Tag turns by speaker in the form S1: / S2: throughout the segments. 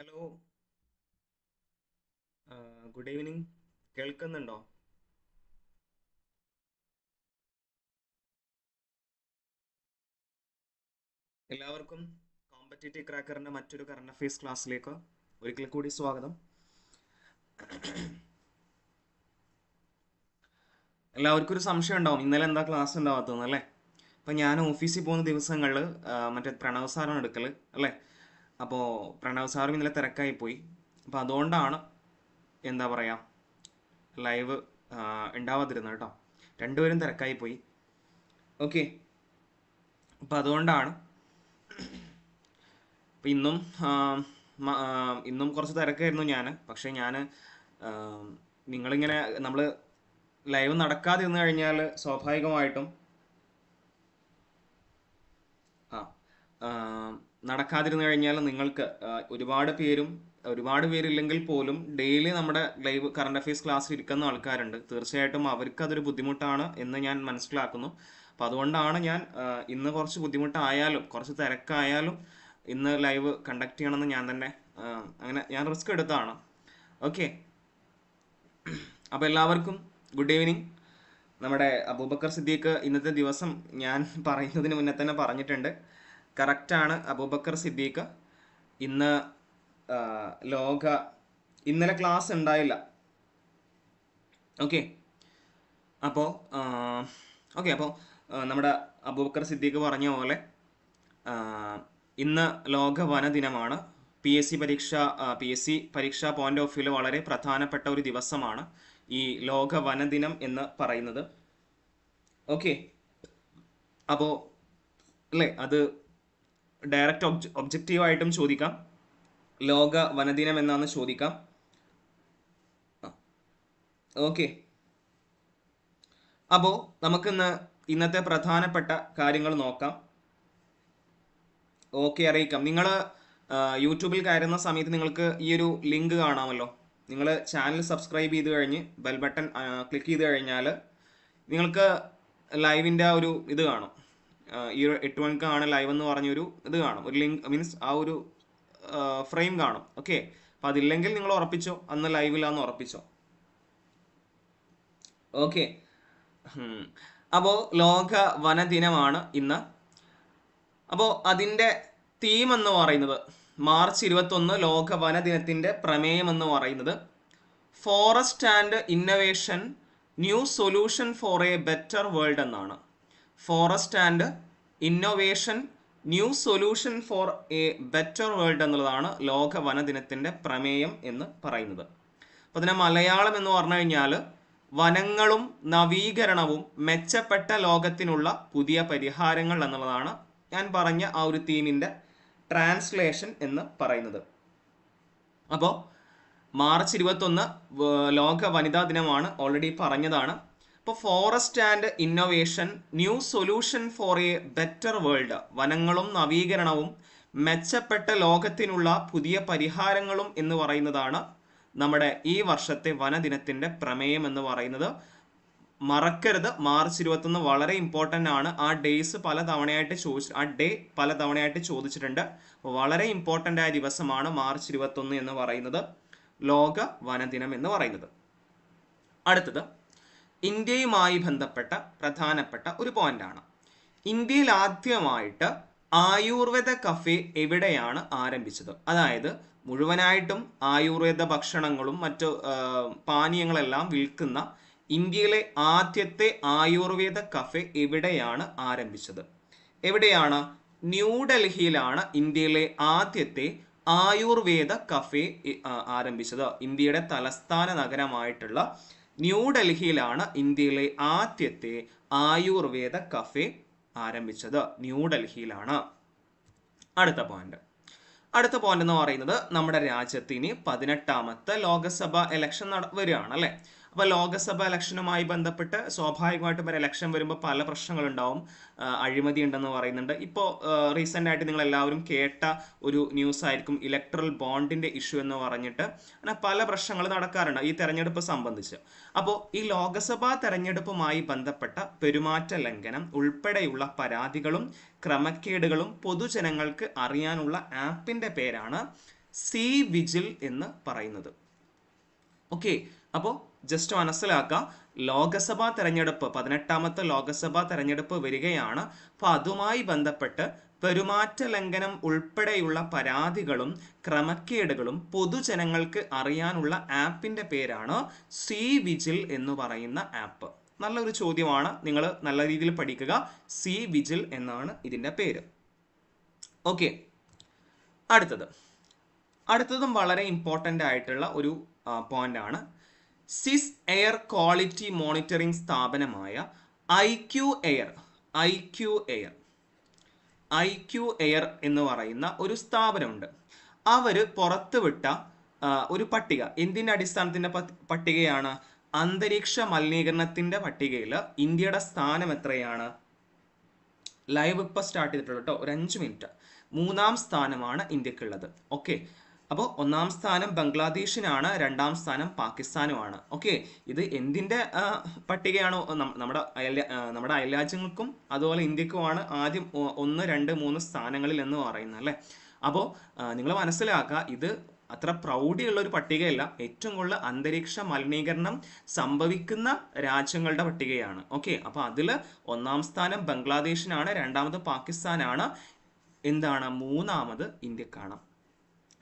S1: Hello good evening കേൾക്കുന്നുണ്ടോ? എല്ലാവർക്കും competitive ക്രാക്കറിന്റെ മറ്റൊരു കറണ്ട് അഫയേഴ്സ് ക്ലാസ്സിലേക്ക് ഒരിക്കൽ കൂടി സ്വാഗതം. എല്ലാവർക്കും ഒരു സംശയം ഉണ്ടാവും. ഇന്നലെ എന്താ ക്ലാസ് ഉണ്ടാവാത്തതെന്ന് അല്ലേ? അപ്പം ഞാൻ ഓഫീസിൽ പോകുന്ന ദിവസങ്ങളിൽ മറ്റേ പ്രണവ് സാറാണ് എടുക്കൽ അല്ലേ? അപ്പോൾ പ്രണവ് സാറും ഇന്നലെ തിരക്കായി പോയി. അപ്പോൾ അതുകൊണ്ടാണ് എന്താ പറയുക ലൈവ് ഉണ്ടാവാതിരുന്നത് കേട്ടോ. രണ്ടുപേരും തിരക്കായി പോയി. ഓക്കെ അപ്പം അതുകൊണ്ടാണ് അപ്പം ഇന്നും ഇന്നും കുറച്ച് തിരക്കായിരുന്നു ഞാൻ പക്ഷേ ഞാൻ നിങ്ങളിങ്ങനെ നമ്മൾ ലൈവ് നടക്കാതെ ഇന്ന് കഴിഞ്ഞാൽ സ്വാഭാവികമായിട്ടും ആ, നടക്കാതിരുന്നു കഴിഞ്ഞാൽ നിങ്ങൾക്ക് ഒരുപാട് പേരും ഒരുപാട് പേരില്ലെങ്കിൽ പോലും ഡെയിലി നമ്മുടെ ലൈവ് കറണ്ട് അഫയേഴ്സ് ക്ലാസ്സിൽ ഇരിക്കുന്ന ആൾക്കാരുണ്ട്. തീർച്ചയായിട്ടും അവർക്ക് അതൊരു ബുദ്ധിമുട്ടാണ് എന്ന് ഞാൻ മനസ്സിലാക്കുന്നു. അപ്പം അതുകൊണ്ടാണ് ഞാൻ ഇന്ന് കുറച്ച് ബുദ്ധിമുട്ടായാലും കുറച്ച് തിരക്കായാലും ഇന്ന് ലൈവ് കണ്ടക്ട് ചെയ്യണമെന്ന് ഞാൻ തന്നെ അങ്ങനെ ഞാൻ റിസ്ക് എടുത്താണ്. ഓക്കെ അപ്പോൾ എല്ലാവർക്കും ഗുഡ് ഈവനിങ് നമ്മുടെ അബൂബക്കർ സിദ്ദീഖ് ഇന്നത്തെ ദിവസം ഞാൻ പറയുന്നതിന് മുന്നേ തന്നെ പറഞ്ഞിട്ടുണ്ട്. കറക്റ്റാണ് അബൂബക്കർ സിദ്ദീഖ് ഇന്ന് ലോക ഇന്നലെ ക്ലാസ് ഉണ്ടായില്ല. ഓക്കെ അപ്പോൾ ഓക്കെ അപ്പോൾ നമ്മുടെ അബൂബക്കർ സിദ്ദീഖ് പറഞ്ഞ പോലെ ഇന്ന് ലോക വന ദിനമാണ്. പി എസ് സി പരീക്ഷ പി എസ് സി പരീക്ഷാ പോയിന്റ് ഓഫ് വ്യൂവിൽ വളരെ പ്രധാനപ്പെട്ട ഒരു ദിവസമാണ് ഈ ലോക വനദിനം എന്ന് പറയുന്നത്. ഓക്കെ അപ്പോൾ അല്ലേ അത് ഡയറക്റ്റ് ഒബ്ജക്റ്റീവ് ഒബ്ജക്റ്റീവായിട്ടും ചോദിക്കാം. ലോക വനദിനം എന്നാന്ന് ചോദിക്കാം. ഓക്കെ. അപ്പോൾ നമുക്കിന്ന് ഇന്നത്തെ പ്രധാനപ്പെട്ട കാര്യങ്ങൾ നോക്കാം. ഓക്കെ അറിയിക്കാം. നിങ്ങൾ യൂട്യൂബിൽ കയറുന്ന സമയത്ത് നിങ്ങൾക്ക് ഈ ഒരു ലിങ്ക് കാണാമല്ലോ. നിങ്ങൾ ചാനൽ സബ്സ്ക്രൈബ് ചെയ്ത് കഴിഞ്ഞ് ബെൽ ബട്ടൺ ക്ലിക്ക് ചെയ്ത് കഴിഞ്ഞാൽ നിങ്ങൾക്ക് ലൈവിന്റെ ഒരു ഇത് കാണും. ഈ എട്ട് മണിക്കാണ് ലൈവ് എന്ന് പറഞ്ഞൊരു ഇത് കാണും. ഒരു ലിങ്ക് മീൻസ് ആ ഒരു ഫ്രെയിം കാണും. ഓക്കെ അപ്പം അതില്ലെങ്കിൽ നിങ്ങൾ ഉറപ്പിച്ചോ? അന്ന് ലൈവിലാന്ന് ഉറപ്പിച്ചോ? ഓക്കെ അപ്പോൾ ലോക വനദിനമാണ് ഇന്ന്. അപ്പോൾ അതിന്റെ തീം എന്ന് പറയുന്നത് മാർച്ച് ഇരുപത്തൊന്ന് ലോക വനദിനത്തിന്റെ പ്രമേയം എന്ന് പറയുന്നത് forest and innovation new solution for a better world എന്നാണ്. Forest and innovation new solution for a better world എന്നുള്ളതാണ് ലോക വനദിനത്തിന്റെ പ്രമേയം എന്ന് പറയുന്നത്. അപ്പോൾ അതിനെ മലയാളം എന്ന് പറഞ്ഞു കഴിഞ്ഞാൽ വനങ്ങളും നവീകരണവും മെച്ചപ്പെട്ട ലോകത്തിനുള്ള പുതിയ പരിഹാരങ്ങൾ എന്നുള്ളതാണ് ഞാൻ പറഞ്ഞ ആ ഒരു തീമിന്റെ ട്രാൻസ്ലേഷൻ എന്ന് പറയുന്നത്. അപ്പോൾ മാർച്ച് ഇരുപത്തൊന്ന് ലോക വനിതാ ദിനമാണ് ഓൾറെഡി പറഞ്ഞതാണ്. അപ്പോൾ forest and innovation new solution for a better world വനങ്ങളും നവീകരണവും മെച്ചപ്പെട്ട ലോകത്തിനുള്ള പുതിയ പരിഹാരങ്ങളും എന്ന് പറയുന്നതാണ് നമ്മുടെ ഈ വർഷത്തെ വനദിനത്തിന്റെ പ്രമേയം എന്ന് പറയുന്നത്. മറക്കരുത്. മാർച്ച് ഇരുപത്തൊന്ന് വളരെ ഇമ്പോർട്ടന്റ് ആണ്. ആ ഡേയ്സ് പല തവണയായിട്ട് ചോദിച്ചു ആ ഡേ പല തവണയായിട്ട് ചോദിച്ചിട്ടുണ്ട്. വളരെ ഇമ്പോർട്ടന്റ് ആയ ദിവസമാണ് മാർച്ച് ഇരുപത്തൊന്ന് എന്ന് പറയുന്നത്. ലോക വനദിനം എന്ന് പറയുന്നത്. അടുത്തത്. ഇന്ത്യയുമായി ബന്ധപ്പെട്ട പ്രധാനപ്പെട്ട ഒരു പോയിന്റാണ്. ഇന്ത്യയിൽ ആദ്യമായിട്ട് ആയുർവേദ കഫേ എവിടെയാണ് ആരംഭിച്ചത്? അതായത് മുഴുവനായിട്ടും ആയുർവേദ ഭക്ഷണങ്ങളും മറ്റു പാനീയങ്ങളെല്ലാം വിൽക്കുന്ന ഇന്ത്യയിലെ ആദ്യത്തെ ആയുർവേദ കഫേ എവിടെയാണ് ആരംഭിച്ചത്? എവിടെയാണ്? ന്യൂഡൽഹിയിലാണ് ഇന്ത്യയിലെ ആദ്യത്തെ ആയുർവേദ കഫേ ആരംഭിച്ചത്. ഇന്ത്യയുടെ തലസ്ഥാന നഗരമായിട്ടുള്ള ന്യൂഡൽഹിയിലാണ് ഇന്ത്യയിലെ ആദ്യത്തെ ആയുർവേദ കഫേ ആരംഭിച്ചത്. ന്യൂഡൽഹിയിലാണ്. അടുത്ത പോയിന്റ് അടുത്ത പോയിന്റ് എന്ന് പറയുന്നത് നമ്മുടെ രാജ്യത്ത് ഇനി പതിനെട്ടാമത്തെ ലോകസഭ ഇലക്ഷൻ നട വരികയാണ് അല്ലെ അപ്പൊ ലോകസഭ ഇലക്ഷനുമായി ബന്ധപ്പെട്ട് സ്വാഭാവികമായിട്ടും ഒരു ഇലക്ഷൻ വരുമ്പോൾ പല പ്രശ്നങ്ങളുണ്ടാവും. അഴിമതി ഉണ്ടെന്ന് പറയുന്നുണ്ട്. ഇപ്പോൾ റീസെന്റ് ആയിട്ട് നിങ്ങൾ എല്ലാവരും കേട്ട ഒരു ന്യൂസ് ആയിരിക്കും ഇലക്ട്രൽ ബോണ്ടിന്റെ ഇഷ്യൂ എന്ന് പറഞ്ഞിട്ട്. അങ്ങനെ പല പ്രശ്നങ്ങൾ നടക്കാറുണ്ട് ഈ തെരഞ്ഞെടുപ്പ് സംബന്ധിച്ച്. അപ്പോൾ ഈ ലോകസഭാ തെരഞ്ഞെടുപ്പുമായി ബന്ധപ്പെട്ട പെരുമാറ്റ ലംഘനം ഉൾപ്പെടെയുള്ള പരാതികളും ക്രമക്കേടുകളും പൊതുജനങ്ങൾക്ക് അറിയാനുള്ള ആപ്പിന്റെ പേരാണ് സി വിജിൽ എന്ന് പറയുന്നത്. ഓക്കെ അപ്പോൾ ജസ്റ്റ് മനസ്സിലാക്കുക ലോകസഭാ തെരഞ്ഞെടുപ്പ് പതിനെട്ടാമത്തെ ലോകസഭാ തെരഞ്ഞെടുപ്പ് വരികയാണ്. അപ്പോൾ അതുമായി ബന്ധപ്പെട്ട് പെരുമാറ്റ ലംഘനം ഉൾപ്പെടെയുള്ള പരാതികളും ക്രമക്കേടുകളും പൊതുജനങ്ങൾക്ക് അറിയാനുള്ള ആപ്പിന്റെ പേരാണ് സി വിജിൽ എന്ന് പറയുന്ന ആപ്പ്. നല്ലൊരു ചോദ്യമാണ്. നിങ്ങൾ നല്ല രീതിയിൽ പഠിക്കുക. സി വിജിൽ എന്നാണ് ഇതിന്റെ പേര്. ഓക്കെ. അടുത്തത്. അടുത്തതും വളരെ ഇമ്പോർട്ടന്റ് ആയിട്ടുള്ള ഒരു പോയിന്റ് ആണ്. സിസ് എയർ ക്വാളിറ്റി മോണിറ്ററിംഗ് സ്ഥാപനമായ I Q air I Q air I Q air എന്ന് പറയുന്ന ഒരു സ്ഥാപനമുണ്ട്. അവർ പുറത്തുവിട്ട ഒരു പട്ടിക. എന്തിന്റെ അടിസ്ഥാനത്തിന്റെ പട്ടികയാണ്? അന്തരീക്ഷ മലിനീകരണത്തിന്റെ പട്ടികയിൽ ഇന്ത്യയുടെ സ്ഥാനം എത്രയാണ്? ലൈവ് ഇപ്പം സ്റ്റാർട്ട് ചെയ്തിട്ടുള്ളൂ കേട്ടോ. ഒരു അഞ്ച് മിനിറ്റ് മൂന്നാം സ്ഥാനമാണ് ഇന്ത്യക്കുള്ളത്. ഓക്കെ അപ്പോൾ ഒന്നാം സ്ഥാനം ബംഗ്ലാദേശിനാണ് രണ്ടാം സ്ഥാനം പാകിസ്ഥാനുമാണ്. ഓക്കെ ഇത് എന്തിന്റെ പട്ടികയാണ്? നമ്മുടെ നമ്മുടെ അയൽരാജ്യങ്ങൾക്കും അതുപോലെ ഇന്ത്യക്കുമാണ് ആദ്യം ഒന്ന് രണ്ട് മൂന്ന് സ്ഥാനങ്ങളിൽ എന്ന് പറയുന്നത് അല്ലേ? അപ്പോൾ നിങ്ങൾ മനസ്സിലാക്കുക ഇത് അത്ര പ്രൗഢിയുള്ള ഒരു പട്ടികയല്ല. ഏറ്റവും കൂടുതൽ അന്തരീക്ഷ മലിനീകരണം സംഭവിക്കുന്ന രാജ്യങ്ങളുടെ പട്ടികയാണ്. ഓക്കെ അപ്പോൾ അതിൽ ഒന്നാം സ്ഥാനം ബംഗ്ലാദേശിനാണ് രണ്ടാമത് പാകിസ്ഥാനാണ്. എന്താണ്? മൂന്നാമത് ഇന്ത്യക്കാണ്.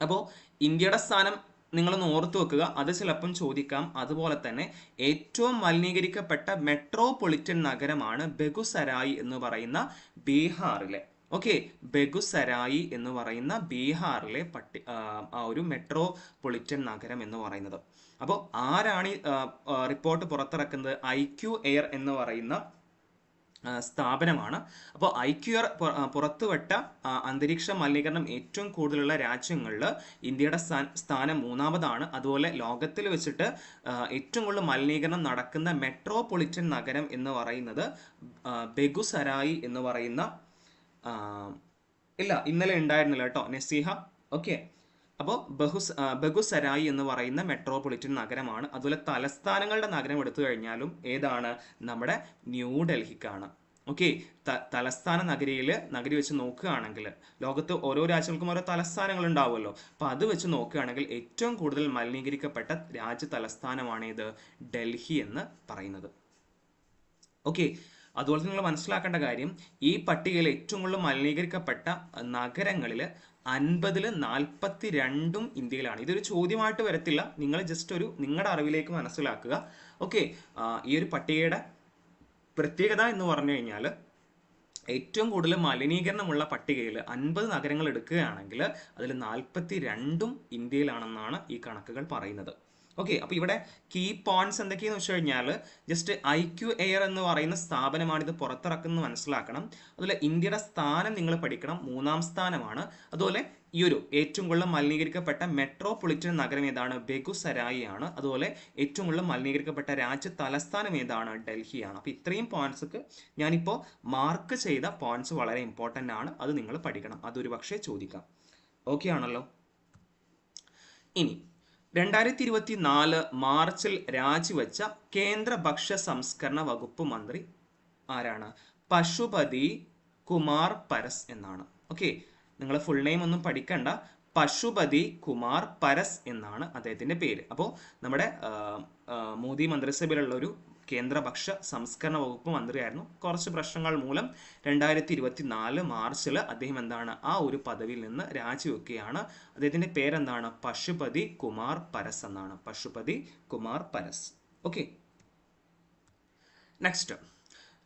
S1: അപ്പോൾ ഇന്ത്യയുടെ സ്ഥാനം നിങ്ങളൊന്ന് ഓർത്തു വെക്കുക. അത് ചിലപ്പം ചോദിക്കാം. അതുപോലെ തന്നെ ഏറ്റവും മലിനീകരിക്കപ്പെട്ട മെട്രോപൊളിറ്റൻ നഗരമാണ് ബെഗുസരായി എന്ന് പറയുന്ന ബീഹാറിലെ. ഓക്കെ ബെഗുസരായി എന്ന് പറയുന്ന ബീഹാറിലെ പട്ടി ആ, ഒരു മെട്രോപൊളിറ്റൻ നഗരം എന്ന് പറയുന്നത്. അപ്പോൾ ആരാണ് റിപ്പോർട്ട് പുറത്തിറക്കുന്നത്? ഐ ക്യു എയർ എന്ന് പറയുന്ന സ്ഥാപനമാണ്. അപ്പോൾ ഐ ക്യു ആർ പുറത്തുവിട്ട അന്തരീക്ഷ മലിനീകരണം ഏറ്റവും കൂടുതലുള്ള രാജ്യങ്ങളിൽ ഇന്ത്യയുടെ സ്ഥാനം മൂന്നാമതാണ്. അതുപോലെ ലോകത്തിൽ വെച്ചിട്ട് ഏറ്റവും കൂടുതൽ മലിനീകരണം നടക്കുന്ന മെട്രോപൊളിറ്റൻ നഗരം എന്ന് പറയുന്നത് ബെഗുസരായി എന്ന് പറയുന്ന ഇല്ല ഇന്നലെ ഉണ്ടായിരുന്നില്ല കേട്ടോ നസീഹ. ഓക്കെ. അപ്പോൾ ബഹുസ് ബഹുസരായി എന്ന് പറയുന്ന മെട്രോപൊളിറ്റൻ നഗരമാണ്. അതുപോലെ തലസ്ഥാനങ്ങളുടെ നഗരം എടുത്തു കഴിഞ്ഞാലും ഏതാണ്? നമ്മുടെ ന്യൂഡൽഹിക്കാണ് ഓക്കെ തലസ്ഥാന നഗരിയിൽ നഗരി വെച്ച് നോക്കുകയാണെങ്കിൽ ലോകത്ത് ഓരോ രാജ്യങ്ങൾക്കും ഓരോ തലസ്ഥാനങ്ങൾ ഉണ്ടാവുമല്ലോ. അപ്പം അത് വെച്ച് നോക്കുകയാണെങ്കിൽ ഏറ്റവും കൂടുതൽ മലിനീകരിക്കപ്പെട്ട രാജ്യ തലസ്ഥാനമാണ് ഇത് ഡൽഹി എന്ന് പറയുന്നത്. ഓക്കെ അതുപോലെ നിങ്ങൾ മനസ്സിലാക്കേണ്ട കാര്യം ഈ പട്ടികയിൽ ഏറ്റവും കൂടുതൽ മലിനീകരിക്കപ്പെട്ട നഗരങ്ങളിൽ അൻപതിൽ നാൽപ്പത്തി രണ്ടും ഇന്ത്യയിലാണ്. ഇതൊരു ചോദ്യമായിട്ട് വരത്തില്ല. നിങ്ങൾ ജസ്റ്റ് ഒരു നിങ്ങളുടെ അറിവിലേക്ക് മനസ്സിലാക്കുക. ഓക്കെ ഈ ഒരു പട്ടികയുടെ പ്രത്യേകത എന്ന് പറഞ്ഞു കഴിഞ്ഞാൽ ഏറ്റവും കൂടുതൽ മലിനീകരണമുള്ള പട്ടികയിൽ അൻപത് നഗരങ്ങൾ എടുക്കുകയാണെങ്കിൽ അതിൽ നാൽപ്പത്തി രണ്ടും ഇന്ത്യയിലാണെന്നാണ് ഈ കണക്കുകൾ പറയുന്നത്. ഓക്കെ അപ്പോൾ ഇവിടെ കീ പോയിന്റ്സ് എന്തൊക്കെയെന്ന് വെച്ച് കഴിഞ്ഞാൽ ജസ്റ്റ് ഐ ക്യു എയർ എന്ന് പറയുന്ന സ്ഥാപനമാണ് ഇത് പുറത്തിറക്കുന്നത് മനസ്സിലാക്കണം. അതുപോലെ ഇന്ത്യയുടെ സ്ഥാനം നിങ്ങൾ പഠിക്കണം മൂന്നാം സ്ഥാനമാണ്. അതുപോലെ ഈ ഒരു ഏറ്റവും കൂടുതൽ മലിനീകരിക്കപ്പെട്ട മെട്രോപൊളിറ്റൻ നഗരം ഏതാണ്? ബെഗുസരായി ആണ് അതുപോലെ ഏറ്റവും കൂടുതൽ മലിനീകരിക്കപ്പെട്ട രാജ്യ തലസ്ഥാനം ഏതാണ്? ഡൽഹിയാണ്. അപ്പോൾ ഇത്രയും പോയിന്റ്സ് ഞാനിപ്പോ മാർക്ക് ചെയ്ത പോയിന്റ്സ് വളരെ ഇമ്പോർട്ടന്റ് ആണ്. അത് നിങ്ങൾ പഠിക്കണം. അതൊരു പക്ഷേ ചോദിക്കാം. ഓക്കെ ആണല്ലോ? ഇനി രണ്ടായിരത്തി ഇരുപത്തി നാല് മാർച്ചിൽ രാജിവെച്ച കേന്ദ്ര ഭക്ഷ്യ സംസ്കരണ വകുപ്പ് മന്ത്രി ആരാണ്? പശുപതി കുമാർ പരസ് എന്നാണ്. ഓക്കെ നിങ്ങൾ ഫുൾ നെയിം ഒന്നും പഠിക്കണ്ട. പശുപതി കുമാർ പരസ് എന്നാണ് അദ്ദേഹത്തിന്റെ പേര്. അപ്പോൾ നമ്മുടെ മോദി മന്ത്രിസഭയിലുള്ള ഒരു കേന്ദ്ര ഭക്ഷ്യ സംസ്കരണ വകുപ്പ് മന്ത്രിയായിരുന്നു. കുറച്ച് പ്രശ്നങ്ങൾ മൂലം രണ്ടായിരത്തി ഇരുപത്തി നാല് മാർച്ചിൽ അദ്ദേഹം എന്താണ് ആ ഒരു പദവിയിൽ നിന്ന് രാജിവെക്കുകയാണ്. അദ്ദേഹത്തിന്റെ പേരെന്താണ്? പശുപതി കുമാർ പരസ് എന്നാണ്. പശുപതി കുമാർ പരസ്. ഓക്കെ നെക്സ്റ്റ്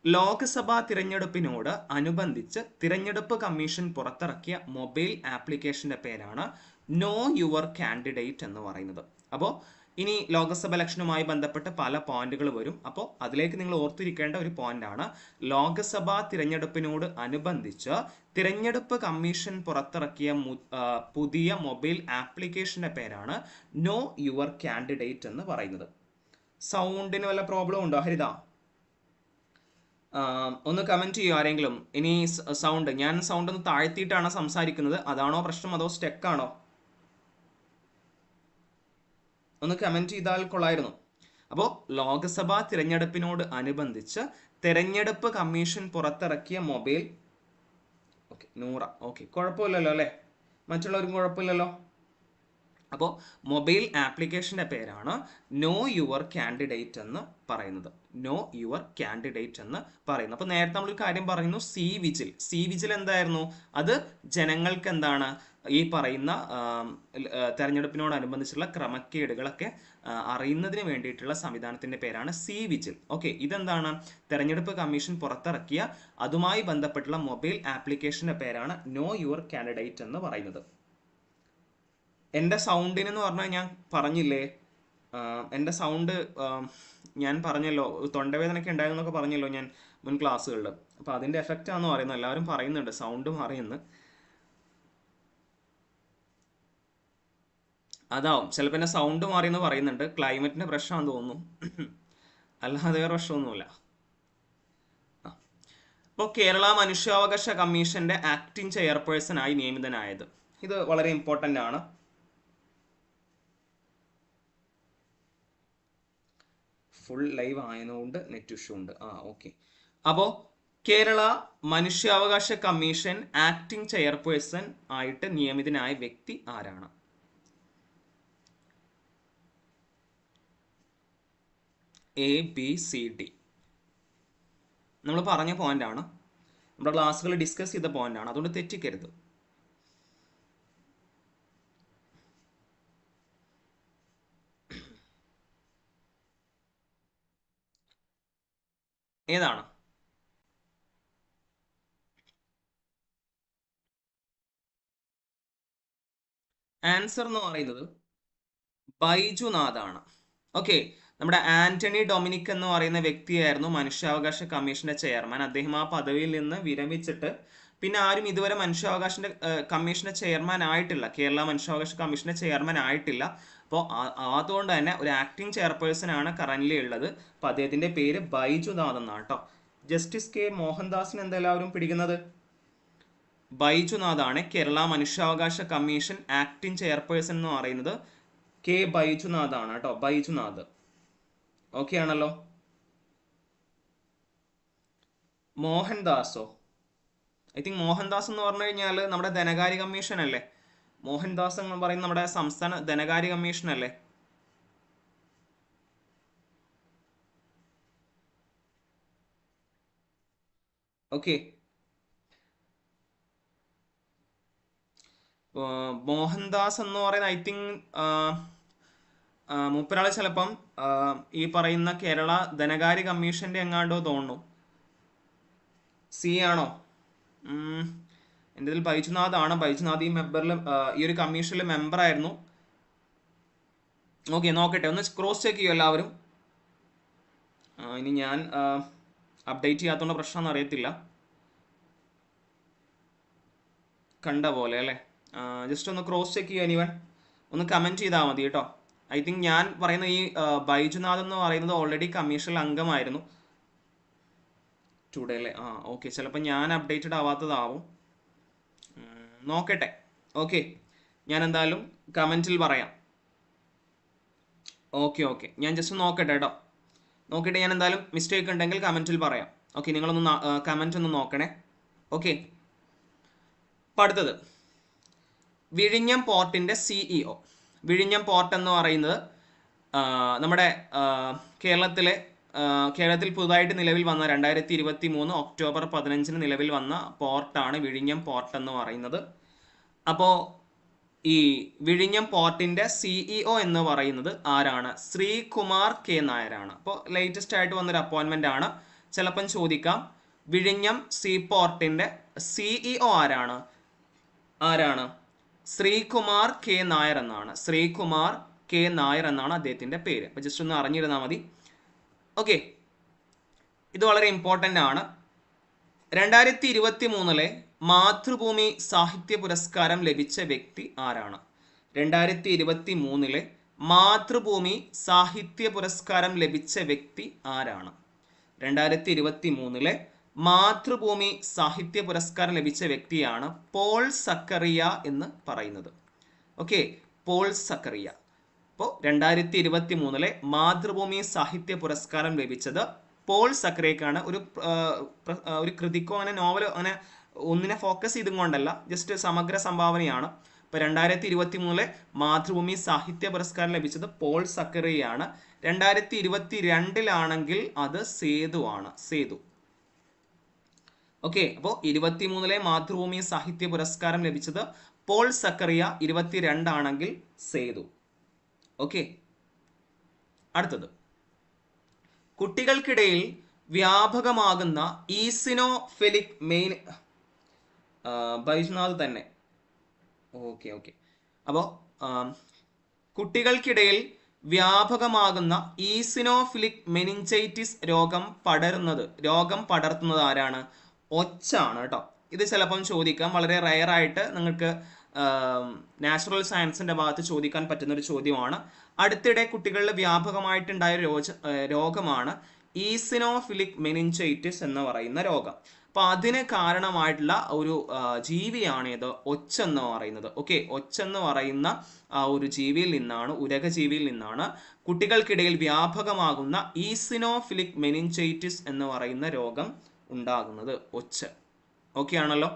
S1: ലോക്സഭാ തിരഞ്ഞെടുപ്പിനോട് അനുബന്ധിച്ച് തിരഞ്ഞെടുപ്പ് കമ്മീഷൻ പുറത്തിറക്കിയ മൊബൈൽ ആപ്ലിക്കേഷന്റെ പേരാണ് നോ യുവർ കാൻഡിഡേറ്റ് എന്ന് പറയുന്നത്. അപ്പോൾ ഇനി ലോകസഭ ഇലക്ഷനുമായി ബന്ധപ്പെട്ട് പല പോയിന്റുകൾ വരും. അപ്പോൾ അതിലേക്ക് നിങ്ങൾ ഓർത്തിരിക്കേണ്ട ഒരു പോയിന്റ് ആണ്. ലോക്സഭാ തിരഞ്ഞെടുപ്പിനോട് അനുബന്ധിച്ച് തിരഞ്ഞെടുപ്പ് കമ്മീഷൻ പുറത്തിറക്കിയ പുതിയ മൊബൈൽ ആപ്ലിക്കേഷന്റെ പേരാണ് നോ യുവർ കാൻഡിഡേറ്റ് എന്ന് പറയുന്നത്. സൗണ്ടിന് വല്ല പ്രോബ്ലം ഉണ്ടോ? ഹരിത? ഒന്ന് കമന്റ് ചെയ്യുമോ ആരെങ്കിലും. ഇനി സൗണ്ട്. ഞാൻ സൗണ്ട് ഒന്ന് താഴ്ത്തിയിട്ടാണ് സംസാരിക്കുന്നത്? അതാണോ പ്രശ്നം? അതോ സ്റ്റെക്ക് ആണോ ഒന്ന് കമന്റ് ചെയ്താൽ കൊള്ളായിരുന്നു. അപ്പോൾ ലോക്സഭാ തിരഞ്ഞെടുപ്പിനോട് അനുബന്ധിച്ച് തിരഞ്ഞെടുപ്പ് കമ്മീഷൻ പുറത്തിറക്കിയ മൊബൈൽ ഓക്കെ നൂറ. ഓക്കെ കുഴപ്പമില്ലല്ലോ അല്ലേ? മറ്റുള്ളവർക്കും കുഴപ്പമില്ലല്ലോ? അപ്പോൾ മൊബൈൽ ആപ്ലിക്കേഷന്റെ പേരാണ് നോ യുവർ കാൻഡിഡേറ്റ് എന്ന് പറയുന്നത്. നോ യുവർ കാൻഡിഡേറ്റ് എന്ന് പറയുന്നത്. അപ്പോൾ നേരത്തെ നമ്മളൊരു കാര്യം പറയുന്നു സി വിജിൽ സി വിജിൽ എന്തായിരുന്നു? അത് ജനങ്ങൾക്ക് എന്താണ്? ഈ പറയുന്ന തെരഞ്ഞെടുപ്പിനോടനുബന്ധിച്ചുള്ള ക്രമക്കേടുകളൊക്കെ അറിയുന്നതിന് വേണ്ടിയിട്ടുള്ള സംവിധാനത്തിന്റെ പേരാണ് സി വിജിൽ. ഓക്കെ ഇതെന്താണ്? തെരഞ്ഞെടുപ്പ് കമ്മീഷൻ പുറത്തിറക്കിയ അതുമായി ബന്ധപ്പെട്ടുള്ള മൊബൈൽ ആപ്ലിക്കേഷന്റെ പേരാണ് നോ യുവർ കാൻഡിഡേറ്റ് എന്ന് പറയുന്നത്. എന്റെ സൗണ്ടിന് എന്ന് പറഞ്ഞാൽ ഞാൻ പറഞ്ഞില്ലേ? എന്റെ സൗണ്ട് ഞാൻ പറഞ്ഞല്ലോ തൊണ്ടവേദനയൊക്കെ ഉണ്ടായിരുന്നൊക്കെ പറഞ്ഞല്ലോ ഞാൻ മുൻ ക്ലാസ്സുകളിൽ അപ്പോൾ അതിന്റെ എഫക്റ്റ് ആണെന്ന് പറയുന്നത് എല്ലാവരും പറയുന്നുണ്ട് സൗണ്ട് മാറിയെന്ന് അതാവും. ചിലപ്പോൾ എന്റെ സൗണ്ട് മാറിയെന്ന് പറയുന്നുണ്ട്. ക്ലൈമറ്റിന്റെ പ്രശ്നമാണെന്ന് തോന്നുന്നു. അല്ലാതെ വേറെ പ്രശ്നമൊന്നുമില്ല. ഇപ്പോൾ കേരള മനുഷ്യാവകാശ കമ്മീഷന്റെ ആക്ടിംഗ് ചെയർപേഴ്സൺ ആയി നിയമിതനായത്. ഇത് വളരെ ഇമ്പോർട്ടന്റ് ആണ്. ഫുൾ ലൈവ് ആയതുകൊണ്ട് നെറ്റ് ഇഷ്യൂ ഉണ്ട്. ആ ഓക്കെ അപ്പോൾ കേരള മനുഷ്യാവകാശ കമ്മീഷൻ ആക്ടിംഗ് ചെയർപേഴ്സൺ ആയിട്ട് നിയമിതനായ വ്യക്തി ആരാണ്? എ ബി സി ഡി നമ്മൾ പറഞ്ഞ പോയിന്റ് ആണ്. നമ്മുടെ ക്ലാസ്സുകൾ ഡിസ്കസ് ചെയ്ത പോയിന്റ് ആണ്. അതുകൊണ്ട് തെറ്റിക്കരുത്. ഏതാണ്? ആൻസർ എന്ന് പറയുന്നത് ബൈജുനാഥാണ്. ഓക്കെ നമ്മുടെ ആന്റണി ഡൊമിനിക് എന്ന് പറയുന്ന വ്യക്തിയായിരുന്നു മനുഷ്യാവകാശ കമ്മീഷന്റെ ചെയർമാൻ. അദ്ദേഹം ആ പദവിയിൽ നിന്ന് വിരമിച്ചിട്ട് പിന്നെ ആരും ഇതുവരെ മനുഷ്യാവകാശന്റെ കമ്മീഷന്റെ ചെയർമാൻ ആയിട്ടില്ല. കേരള മനുഷ്യാവകാശ കമ്മീഷന്റെ ചെയർമാൻ ആയിട്ടില്ല. അപ്പോൾ അതുകൊണ്ട് തന്നെ ഒരു ആക്ടിംഗ് ചെയർപേഴ്സൺ ആണ് കറന്റ്ലി ഉള്ളത്. അപ്പോൾ അദ്ദേഹത്തിന്റെ പേര് ബൈജുനാഥ് എന്നാണ് കേട്ടോ ജസ്റ്റിസ് കെ മോഹൻദാസിന് എന്തെല്ലാവരും പിടിക്കുന്നത്? ബൈജുനാഥാണ് കേരള മനുഷ്യാവകാശ കമ്മീഷൻ ആക്ടിംഗ് ചെയർപേഴ്സൺ എന്ന് പറയുന്നത് കെ ബൈജുനാഥ് ആണ് കേട്ടോ ബൈജുനാഥ്. ഓക്കെ ആണല്ലോ മോഹൻദാസോ? ഐ തിങ്ക് മോഹൻദാസ് എന്ന് പറഞ്ഞു കഴിഞ്ഞാൽ നമ്മുടെ ധനകാര്യ കമ്മീഷൻ അല്ലേ? മോഹൻദാസ് എന്ന് പറയുന്ന നമ്മുടെ സംസ്ഥാന ധനകാര്യ കമ്മീഷൻ അല്ലേ? ഓക്കെ മോഹൻദാസ് എന്ന് പറയുന്ന ഐ തിങ്ക് മൂപ്പരാൾ ചിലപ്പം ഈ പറയുന്ന കേരള ധനകാര്യ കമ്മീഷന്റെ എങ്ങാണ്ടോ തോന്നുന്നു. സി ആണോ? എന്റെ ഇതിൽ ബൈജുനാഥ് ആണ്. ബൈജുനാഥ് ഈ മെമ്പറിൽ ഈ ഒരു കമ്മീഷനിൽ മെമ്പറായിരുന്നു ഓക്കെ നോക്കട്ടെ. ഒന്ന് ക്രോസ് ചെക്ക് ചെയ്യും എല്ലാവരും. ഇനി ഞാൻ അപ്ഡേറ്റ് ചെയ്യാത്തതുകൊണ്ട് പ്രശ്നമൊന്നും അറിയത്തില്ല. കണ്ട പോലെ അല്ലേ? ജസ്റ്റ് ഒന്ന് ക്രോസ് ചെക്ക് ചെയ്യുക എനിവൻ ഒന്ന് കമന്റ് ചെയ്താൽ മതി കേട്ടോ. ഐ തിങ്ക് ഞാൻ പറയുന്ന ഈ ബൈജുനാഥ് എന്ന് പറയുന്നത് ഓൾറെഡി കമ്മീഷനിൽ അംഗമായിരുന്നു. ടുഡേ അല്ലേ ആ ഓക്കെ ചിലപ്പോൾ ഞാൻ അപ്ഡേറ്റഡ് ആവാത്തതാവും. നോക്കട്ടെ. ഓക്കെ ഞാൻ എന്തായാലും കമന്റിൽ പറയാം. ഓക്കെ ഓക്കെ ഞാൻ ജസ്റ്റ് നോക്കട്ടെ കേട്ടോ നോക്കിയിട്ട് ഞാൻ എന്തായാലും മിസ്റ്റേക്ക് ഉണ്ടെങ്കിൽ കമന്റിൽ പറയാം. ഓക്കെ നിങ്ങളൊന്ന് കമന്റ് ഒന്ന് നോക്കണേ. ഓക്കെ അപ്പം അടുത്തത്. വിഴിഞ്ഞം പോർട്ടിന്റെ സിഇഒ വിഴിഞ്ഞം പോർട്ട് എന്ന് പറയുന്നത് നമ്മുടെ കേരളത്തിലെ കേരളത്തിൽ പുതുതായിട്ട് നിലവിൽ വന്ന രണ്ടായിരത്തി ഇരുപത്തി മൂന്ന് ഒക്ടോബർ പതിനഞ്ചിന് നിലവിൽ വന്ന പോർട്ടാണ് വിഴിഞ്ഞം പോർട്ട് എന്ന് പറയുന്നത്. അപ്പോൾ ഈ വിഴിഞ്ഞം പോർട്ടിന്റെ സിഇഒ എന്ന് പറയുന്നത് ആരാണ്? ശ്രീകുമാർ കെ. നായരാണ്. അപ്പോൾ ലേറ്റസ്റ്റ് ആയിട്ട് വന്നൊരു അപ്പോയിൻമെന്റ് ആണ്. ചിലപ്പം ചോദിക്കാം വിഴിഞ്ഞം സീ പോർട്ടിന്റെ സിഇഒ ആരാണ്? ആരാണ്? ശ്രീകുമാർ കെ നായർ എന്നാണ്. ശ്രീകുമാർ കെ നായർ എന്നാണ് അദ്ദേഹത്തിന്റെ പേര്. അപ്പം ജസ്റ്റ് ഒന്ന് അറിഞ്ഞിരുന്നാൽ മതി. ഓക്കെ ഇത് വളരെ ഇമ്പോർട്ടന്റ് ആണ്. രണ്ടായിരത്തി ഇരുപത്തി മൂന്നിലെ മാതൃഭൂമി സാഹിത്യ പുരസ്കാരം ലഭിച്ച വ്യക്തി ആരാണ്? രണ്ടായിരത്തി ഇരുപത്തി മൂന്നിലെ മാതൃഭൂമി സാഹിത്യ പുരസ്കാരം ലഭിച്ച വ്യക്തി ആരാണ്? രണ്ടായിരത്തി ഇരുപത്തി മൂന്നിലെ മാതൃഭൂമി സാഹിത്യ പുരസ്കാരം ലഭിച്ച വ്യക്തിയാണ് പോൾ സക്കറിയ എന്ന് പറയുന്നത്. Okay Paul Zacharia. അപ്പോൾ രണ്ടായിരത്തി ഇരുപത്തി മൂന്നിലെ മാതൃഭൂമി സാഹിത്യ പുരസ്കാരം ലഭിച്ചത് പോൾ സക്കറിയക്കാണ്. ഒരു ഒരു കൃതിക്കോ അങ്ങനെ നോവലോ അങ്ങനെ ഒന്നിനെ ഫോക്കസ് ചെയ്തും കൊണ്ടല്ല ജസ്റ്റ് സമഗ്ര സംഭാവനയാണ്. ഇപ്പൊ രണ്ടായിരത്തി ഇരുപത്തി മൂന്നിലെ മാതൃഭൂമി സാഹിത്യ പുരസ്കാരം ലഭിച്ചത് പോൾ സക്കറിയാണ് രണ്ടായിരത്തി ഇരുപത്തി രണ്ടിലാണെങ്കിൽ അത് സേതു ആണ് സേതു. ഓക്കെ അപ്പോൾ ഇരുപത്തി മൂന്നിലെ മാതൃഭൂമി സാഹിത്യ പുരസ്കാരം ലഭിച്ചത് പോൾ സക്കറിയ ഇരുപത്തിരണ്ടാണെങ്കിൽ സേതു. ഓക്കെ അടുത്തത്. കുട്ടികൾക്കിടയിൽ വ്യാപകമാകുന്ന ഈസിനോഫിലിക് മെയിൻ ബൈജ്നാഥ് തന്നെ. Okay okay. അപ്പോൾ കുട്ടികൾക്കിടയിൽ വ്യാപകമാകുന്ന ഈസിനോഫിലിക് മെനിഞ്ചൈറ്റിസ് രോഗം പടരുന്നത് രോഗം പടർത്തുന്നത് ആരാണ്? ഒച്ചാണ് കേട്ടോ. ഇത് ചിലപ്പം ചോദിക്കാം. വളരെ റയർ ആയിട്ട് നിങ്ങൾക്ക് നാച്ചുറൽ സയൻസിന്റെ ഭാഗത്ത് ചോദിക്കാൻ പറ്റുന്ന ഒരു ചോദ്യമാണ്. അടുത്തിടെ കുട്ടികളിൽ വ്യാപകമായിട്ടുണ്ടായ രോജ രോഗമാണ് ഈസിനോഫിലിക് മെനിഞ്ചൈറ്റിസ് എന്ന് പറയുന്ന രോഗം. അപ്പൊ അതിന് കാരണമായിട്ടുള്ള ഒരു ജീവിയാണ് ഇത് ഒച്ചെന്ന് പറയുന്നത്. ഓക്കെ ഒച്ചെന്ന് പറയുന്ന ഒരു ജീവിയിൽ നിന്നാണ് ഉരക ജീവിയിൽ നിന്നാണ് കുട്ടികൾക്കിടയിൽ വ്യാപകമാകുന്ന ഈസിനോഫിലിക് മെനിഞ്ചൈറ്റിസ് എന്ന് പറയുന്ന രോഗം ഉണ്ടാകുന്നത് ഒച്ച. ഓക്കെ ആണല്ലോ?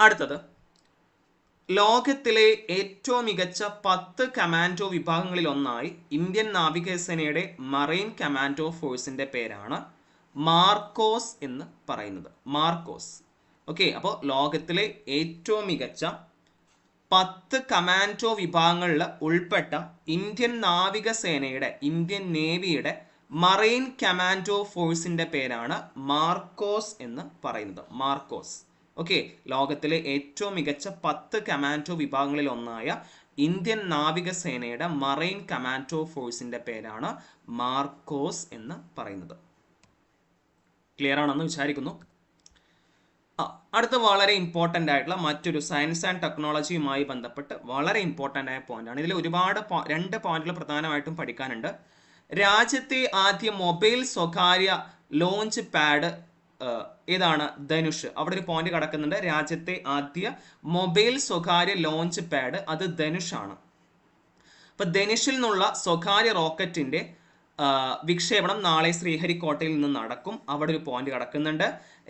S1: അടുത്തത്. ലോകത്തിലെ ഏറ്റവും മികച്ച പത്ത് കമാൻഡോ വിഭാഗങ്ങളിൽ ഒന്നായി ഇന്ത്യൻ നാവികസേനയുടെ മറൈൻ കമാൻഡോ ഫോഴ്സിന്റെ പേരാണ് മാർക്കോസ് എന്ന് പറയുന്നത്. മാർക്കോസ്. ഓക്കെ അപ്പോൾ ലോകത്തിലെ ഏറ്റവും മികച്ച പത്ത് കമാൻഡോ വിഭാഗങ്ങളിൽ ഉൾപ്പെട്ട ഇന്ത്യൻ നാവികസേനയുടെ ഇന്ത്യൻ നേവിയുടെ മറൈൻ കമാൻഡോ ഫോഴ്സിന്റെ പേരാണ് മാർക്കോസ് എന്ന് പറയുന്നത്. മാർക്കോസ് ഓക്കെ ലോകത്തിലെ ഏറ്റവും മികച്ച പത്ത് കമാൻഡോ വിഭാഗങ്ങളിൽ ഒന്നായ ഇന്ത്യൻ നാവികസേനയുടെ മറൈൻ കമാൻഡോ ഫോഴ്സിന്റെ പേരാണ് മാർക്കോസ് എന്ന് പറയുന്നത്. ക്ലിയർ ആണെന്ന് വിചാരിക്കുന്നു. അടുത്ത വളരെ ഇമ്പോർട്ടന്റ് ആയിട്ടുള്ള മറ്റൊരു സയൻസ് ആൻഡ് ടെക്നോളജിയുമായി ബന്ധപ്പെട്ട് വളരെ ഇമ്പോർട്ടന്റ് ആയ പോയിന്റാണ് ഇതിൽ ഒരുപാട് രണ്ട് പോയിന്റുകൾ പ്രധാനമായിട്ടും പഠിക്കാനുണ്ട്. രാജ്യത്തെ ആദ്യ മൊബൈൽ സ്വകാര്യ ലോഞ്ച് പാഡ് ഏതാണ്? ധനുഷ്. അവിടെ ഒരു പോയിന്റ് കടക്കുന്നുണ്ട്. രാജ്യത്തെ ആദ്യ മൊബൈൽ സ്വകാര്യ ലോഞ്ച് പാഡ് അത് ധനുഷാണ് അപ്പൊ ധനുഷിൽ നിന്നുള്ള സ്വകാര്യ റോക്കറ്റിന്റെ വിക്ഷേപണം നാളെ ശ്രീഹരിക്കോട്ടയിൽ നിന്ന് നടക്കും. അവിടെ ഒരു പോയിന്റ് കടക്കുന്നുണ്ട്.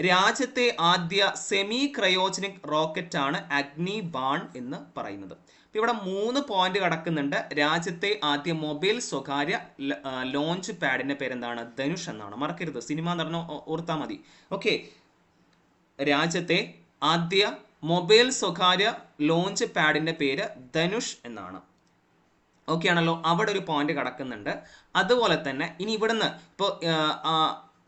S1: രാജ്യത്തെ ആദ്യ സെമി ക്രയോജനിക് റോക്കറ്റാണ് അഗ്നി ബാൺ എന്ന് പറയുന്നത്. ഇവിടെ മൂന്ന് പോയിന്റ് കിടക്കുന്നുണ്ട്. രാജ്യത്തെ ആദ്യ മൊബൈൽ സ്വകാര്യ ലോഞ്ച് പാഡിന്റെ പേരെന്താണ്? ധനുഷ് എന്നാണ്. മറക്കരുത്. സിനിമ നടന്ന ഓർത്താൽ മതി. ഓക്കെ രാജ്യത്തെ ആദ്യ മൊബൈൽ സ്വകാര്യ ലോഞ്ച് പാഡിന്റെ പേര് ധനുഷ് എന്നാണ്. ഓക്കെ ആണല്ലോ. അവിടെ ഒരു പോയിന്റ് കിടക്കുന്നുണ്ട്. അതുപോലെ തന്നെ ഇനി ഇവിടുന്ന് ഇപ്പോൾ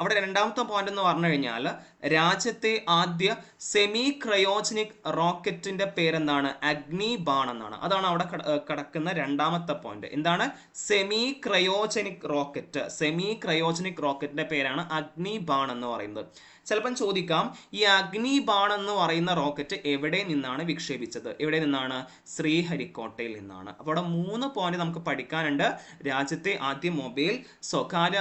S1: അവിടെ രണ്ടാമത്തെ പോയിന്റ് എന്ന് പറഞ്ഞു കഴിഞ്ഞാൽ രാജ്യത്തെ ആദ്യ സെമി ക്രയോജനിക് റോക്കറ്റിന്റെ പേരെന്താണ്? അഗ്നി ബാൺ എന്നാണ്. അതാണ് അവിടെ കട- കിടക്കുന്ന രണ്ടാമത്തെ പോയിന്റ് എന്താണ്? Semi cryogenic rocket semi cryogenic റോക്കറ്റിന്റെ പേരാണ് അഗ്നി ബാൺ എന്ന് പറയുന്നത്. ചിലപ്പം ചോദിക്കാം ഈ അഗ്നി ബാൺ എന്ന് പറയുന്ന റോക്കറ്റ് എവിടെ നിന്നാണ് വിക്ഷേപിച്ചത്? എവിടെ നിന്നാണ്? ശ്രീഹരിക്കോട്ടയിൽ നിന്നാണ്. അപ്പോൾ അവിടെ മൂന്ന് പോയിന്റ് നമുക്ക് പഠിക്കാനുണ്ട്. രാജ്യത്തെ ആദ്യ മൊബൈൽ സ്വകാര്യ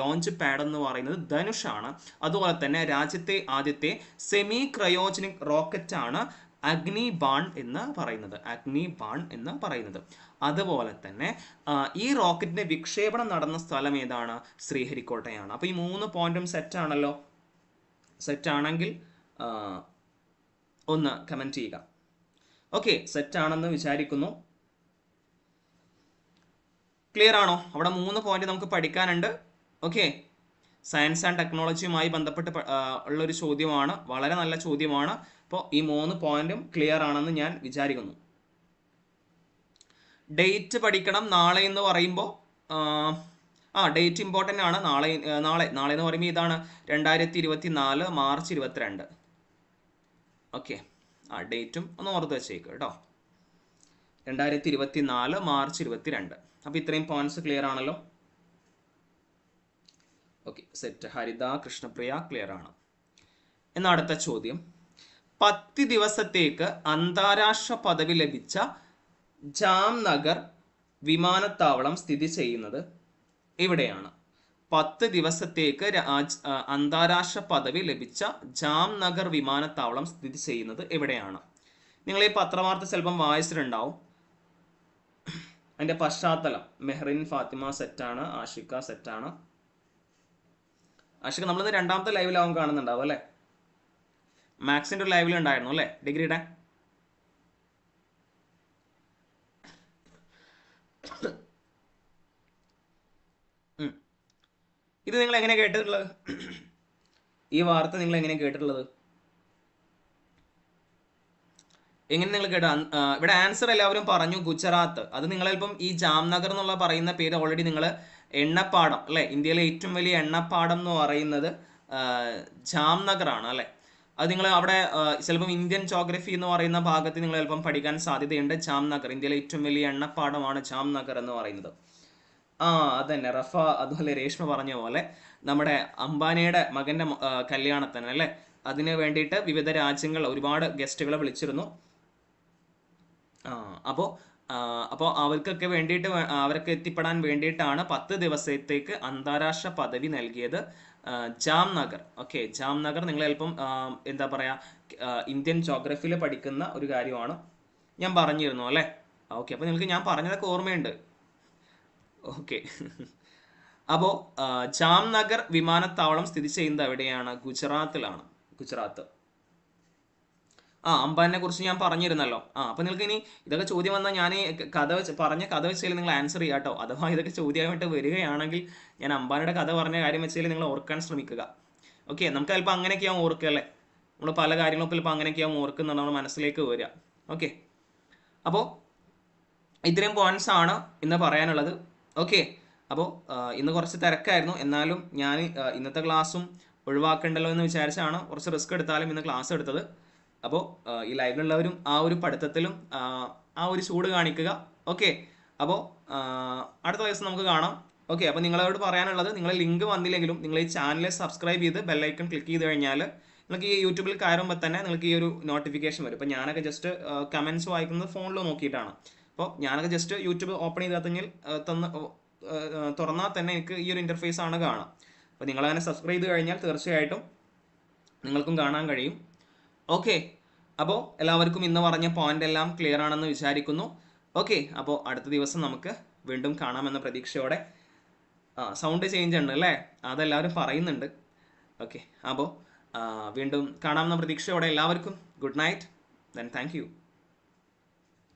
S1: ലോഞ്ച് പാഡ് എന്ന് പറയുന്നത് ധനുഷാണ് അതുപോലെ തന്നെ രാജ്യത്തെ ആദ്യത്തെ സെമി ക്രയോജനിക് റോക്കറ്റ് ആണ് അഗ്നി ബാൺ എന്ന് പറയുന്നത്. അഗ്നി ബാൺ എന്ന് പറയുന്നത്. അതുപോലെ തന്നെ ഈ റോക്കറ്റിന്റെ വിക്ഷേപണം നടന്ന സ്ഥലം ഏതാണ്? ശ്രീഹരിക്കോട്ടയാണ്. അപ്പോൾ ഈ മൂന്ന് പോയിന്റും സെറ്റ് ആണല്ലോ സെറ്റ് ആണെങ്കിൽ ഒന്ന് കമന്റ് ചെയ്യുക. ഓക്കെ സെറ്റാണെന്ന് വിചാരിക്കുന്നു. ക്ലിയർ ആണോ? അവിടെ മൂന്ന് പോയിന്റ് നമുക്ക് പഠിക്കാനുണ്ട്. ഓക്കെ സയൻസ് ആൻഡ് ടെക്നോളജിയുമായി ബന്ധപ്പെട്ട് ഉള്ളൊരു ചോദ്യമാണ്. വളരെ നല്ല ചോദ്യമാണ്. അപ്പോൾ ഈ മൂന്ന് പോയിന്റും ക്ലിയർ ആണെന്ന് ഞാൻ വിചാരിക്കുന്നു. ഡേറ്റ് പഠിക്കണം നാളെ എന്ന് പറയുമ്പോൾ ആ ഡേറ്റ് ഇമ്പോർട്ടന്റ് ആണ്. നാളെ നാളെ നാളെ എന്ന് പറയുമ്പോൾ ഇതാണ് രണ്ടായിരത്തി ഇരുപത്തി നാല് മാർച്ച് ഇരുപത്തിരണ്ട്. ഓക്കെ ആ ഡേറ്റും ഒന്ന് ഓർത്ത് വെച്ചേക്ക് കേട്ടോ രണ്ടായിരത്തി ഇരുപത്തി നാല് മാർച്ച് ഇരുപത്തിരണ്ട്. അപ്പോൾ ഇത്രയും പോയിന്റ്സ് ക്ലിയർ ആണല്ലോ? Okay set Haritha Krishnapriya clear ആണ്. എന്ന അടുത്ത ചോദ്യം. പത്ത് ദിവസത്തേക്ക് അന്താരാഷ്ട്ര പദവി ലഭിച്ച ജാംനഗർ വിമാനത്താവളം സ്ഥിതി ചെയ്യുന്നത് ഇവിടെയാണ്. പത്ത് ദിവസത്തേക്ക് രാജ് അന്താരാഷ്ട്ര പദവി ലഭിച്ച ജാംനഗർ വിമാനത്താവളം സ്ഥിതി ചെയ്യുന്നത് എവിടെയാണ് നിങ്ങൾ ഈ പത്രവാർത്ത ചിലപ്പം വായിച്ചിട്ടുണ്ടാവും. അതിന്റെ പശ്ചാത്തലം. മെഹറിൻ ഫാത്തിമ സെറ്റാണ് ആഷിക സെറ്റാണ്. ആഷിക നമ്മൾ രണ്ടാമത്തെ ലൈവിലാവും കാണുന്നുണ്ടാവും അല്ലേ? മാക്സിന്റെ ഒരു ലൈവിലുണ്ടായിരുന്നു അല്ലേ? ഡിഗ്രിയുടെ? ഇത് നിങ്ങൾ എങ്ങനെ കേട്ടിട്ടുള്ളത്? ഈ വാർത്ത നിങ്ങൾ എങ്ങനെ കേട്ടിട്ടുള്ളത്? എങ്ങനെ നിങ്ങൾ കേട്ടോ ഇവിടെ ആൻസർ എല്ലാവരും പറഞ്ഞു ഗുജറാത്ത്. അത് നിങ്ങളിപ്പം ഈ ജാംനഗർ എന്നുള്ള പറയുന്ന പേര് ഓൾറെഡി നിങ്ങൾ എണ്ണപ്പാടം അല്ലെ? ഇന്ത്യയിലെ ഏറ്റവും വലിയ എണ്ണപ്പാടം എന്ന് പറയുന്നത് ജാംനഗറാണ് അല്ലെ? അത് നിങ്ങൾ അവിടെ ചിലപ്പം ഇന്ത്യൻ ജോഗ്രഫി എന്ന് പറയുന്ന ഭാഗത്ത് നിങ്ങൾ ചിലപ്പം പഠിക്കാൻ സാധ്യതയുണ്ട് ജാംനഗർ. ഇന്ത്യയിലെ ഏറ്റവും വലിയ എണ്ണപ്പാടമാണ് ജാംനഗർ എന്ന് പറയുന്നത്. ആ അതന്നെ. റഫ അതുപോലെ രേഷ്മ പറഞ്ഞ പോലെ നമ്മുടെ അംബാനിയുടെ മകന്റെ കല്യാണത്തിന് അല്ലെ അതിന് വേണ്ടിയിട്ട് വിവിധ രാജ്യങ്ങൾ ഒരുപാട് ഗസ്റ്റുകളെ വിളിച്ചിരുന്നു. ആ അപ്പോൾ അപ്പോൾ അവർക്കൊക്കെ വേണ്ടിയിട്ട് അവർക്ക് എത്തിപ്പെടാൻ വേണ്ടിയിട്ടാണ് പത്ത് ദിവസത്തേക്ക് അന്താരാഷ്ട്ര പദവി നൽകിയത് ജാംനഗർ. ഓക്കെ ജാംനഗർ നിങ്ങൾ ചിലപ്പം എന്താ പറയുക ഇന്ത്യൻ ജോഗ്രഫിയിൽ പഠിക്കുന്ന ഒരു കാര്യമാണ് ഞാൻ പറഞ്ഞിരുന്നു അല്ലേ? ഓക്കെ അപ്പോൾ നിങ്ങൾക്ക് ഞാൻ പറഞ്ഞതൊക്കെ ഓർമ്മയുണ്ട്. ഓക്കെ. അപ്പോൾ ജാംനഗർ വിമാനത്താവളം സ്ഥിതി ചെയ്യുന്നത് എവിടെയാണ്? ഗുജറാത്തിലാണ്. ഗുജറാത്ത്. ആ അംബാനിനെ കുറിച്ച് ഞാൻ പറഞ്ഞിരുന്നല്ലോ. ആ അപ്പൊ നിങ്ങൾക്ക് ഇനി ഇതൊക്കെ ചോദ്യം വന്നാൽ ഞാൻ കഥ വെച്ച് പറഞ്ഞ കഥ വെച്ചാൽ നിങ്ങൾ ആൻസർ ചെയ്യാം കേട്ടോ. അഥവാ ഇതൊക്കെ ചോദ്യമായിട്ട് വരികയാണെങ്കിൽ ഞാൻ അംബാനിയുടെ കഥ പറഞ്ഞ കാര്യം വെച്ചാൽ നിങ്ങൾ ഓർക്കാൻ ശ്രമിക്കുക. ഓക്കെ നമുക്ക് ചിലപ്പോൾ അങ്ങനെയൊക്കെയാവും ഓർക്കുക അല്ലേ? നമ്മൾ പല കാര്യങ്ങളും ചിലപ്പോൾ അങ്ങനെയൊക്കെയാവും ഓർക്കുന്നുണ്ട് നമ്മുടെ മനസ്സിലേക്ക് വരിക. ഓക്കെ. അപ്പോൾ ഇത്രയും പോയിന്റ്സ് ആണ് ഇന്ന് പറയാനുള്ളത്. ഓക്കെ. അപ്പോൾ ഇന്ന് കുറച്ച് തിരക്കായിരുന്നു. എന്നാലും ഞാൻ ഇന്നത്തെ ക്ലാസ്സും ഒഴിവാക്കണ്ടല്ലോ എന്ന് വിചാരിച്ചാണ് കുറച്ച് റിസ്ക് എടുത്താലും ഇന്ന് ക്ലാസ് എടുത്തത്. അപ്പോൾ ഈ ലൈവിലുള്ളവരും ആ ഒരു പഠിത്തത്തിലും ആ, ഒരു ചൂട് കാണിക്കുക. ഓക്കെ. അപ്പോൾ അടുത്ത ദിവസം നമുക്ക് കാണാം. ഓക്കെ. അപ്പോൾ നിങ്ങളോട് പറയാനുള്ളത് നിങ്ങളെ ലിങ്ക് വന്നില്ലെങ്കിലും നിങ്ങൾ ഈ ചാനൽ സബ്സ്ക്രൈബ് ചെയ്ത് ബെല്ലൈക്കൺ ക്ലിക്ക് ചെയ്ത് കഴിഞ്ഞാൽ നിങ്ങൾക്ക് ഈ യൂട്യൂബിൽ കയറുമ്പോൾ തന്നെ നിങ്ങൾക്ക് ഈ ഒരു നോട്ടിഫിക്കേഷൻ വരും. ഇപ്പോൾ ഞാനൊക്കെ ജസ്റ്റ് കമൻസ് വായിക്കുന്നത് ഫോണിൽ നോക്കിയിട്ടാണ്. അപ്പോൾ ഞാനൊക്കെ ജസ്റ്റ് യൂട്യൂബ് ഓപ്പൺ ചെയ്താൽ തന്നെ തുറന്നാൽ തന്നെ എനിക്ക് ഈ ഒരു ഇന്റർഫേസ് ആണ് കാണാം. അപ്പോൾ നിങ്ങളങ്ങനെ സബ്സ്ക്രൈബ് ചെയ്ത് കഴിഞ്ഞാൽ തീർച്ചയായിട്ടും നിങ്ങൾക്കും കാണാൻ കഴിയും. ഓക്കെ അപ്പോൾ എല്ലാവർക്കും ഇന്ന് പറഞ്ഞ പോയിന്റ് എല്ലാം ക്ലിയർ ആണെന്ന് വിചാരിക്കുന്നു. ഓക്കെ അപ്പോൾ അടുത്ത ദിവസം നമുക്ക് വീണ്ടും കാണാമെന്ന പ്രതീക്ഷയോടെ സൗണ്ട് ചേഞ്ച് ഉണ്ട് അല്ലേ? അതെല്ലാവരും പറയുന്നുണ്ട്. ഓക്കെ അപ്പോൾ വീണ്ടും കാണാമെന്ന പ്രതീക്ഷയോടെ എല്ലാവർക്കും ഗുഡ് നൈറ്റ് ദെൻ താങ്ക്